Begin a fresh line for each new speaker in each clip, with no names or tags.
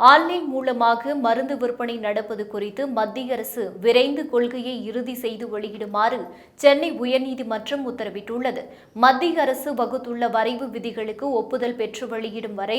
Online மூலமாக மருந்து விற்பனை நடப்பது குறித்து மத்திய அரசு விரைந்து கொள்கையை இறுதி செய்து வெளியிடுமாறு சென்னை உயர்நீதிமன்றம் உத்தரவிட்டுள்ளது. மத்திய அரசு வகுத்துள்ள வரைவு விதிகளுக்கு ஒப்புதல் பெற்று வெளியிடும் வரை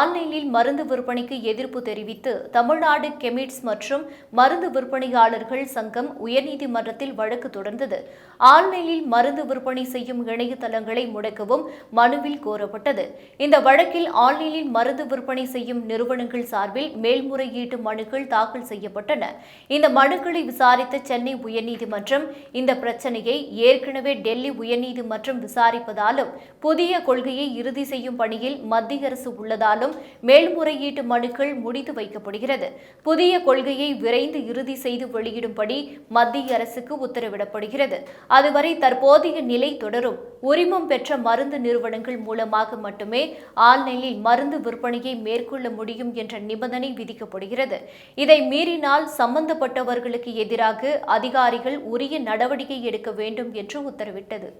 ஆன்லைனில் மருந்து விற்பனைக்கு எதிர்ப்பு தெரிவித்து தமிழ்நாடு கெமிட்ஸ் மற்றும் மருந்து விற்பனையாளர்கள் சங்கம் உயர்நீதிமன்றத்தில் வழக்கு தொடர்ந்தது. ஆன்லைனில் மருந்து விற்பனை செய்யும் இணையதளங்களை முடக்கவும் மனுவில் கோரப்பட்டது. இந்த வழக்கில் ஆன்லைனில் மருந்து விற்பனை செய்யும் நிறுவனங்கள் சார்பில் மேல்முறையீட்டு மனுக்கள் தாக்கல் செய்யப்பட்டன. இந்த மனுக்களை விசாரித்த சென்னை உயர்நீதிமன்றம் இந்த பிரச்சனையை ஏற்கனவே டெல்லி உயர்நீதிமன்றம் விசாரிப்பதாலும் புதிய கொள்கையை இறுதி செய்யும் பணியில் மத்திய அரசு உள்ளதாலும் மேல்முறையீட்டு மனுக்கள் முடித்து வைக்கப்படுகிறது. புதிய கொள்கையை விரைந்து இறுதி செய்து வெளியிடும்படி மத்திய அரசுக்கு உத்தரவிடப்படுகிறது. அதுவரை தற்போதைய நிலை தொடரும். உரிமம் பெற்ற மருந்து நிறுவனங்கள் மூலமாக மட்டுமே ஆன்லைனில் மருந்து விற்பனையை மேற்கொள்ள முடியும் என்ற நிபந்தனை விதிக்கப்படுகிறது. இதை மீறினால் சம்பந்தப்பட்டவர்களுக்கு எதிராக அதிகாரிகள் உரிய நடவடிக்கை எடுக்க வேண்டும் என்று உத்தரவிட்டது.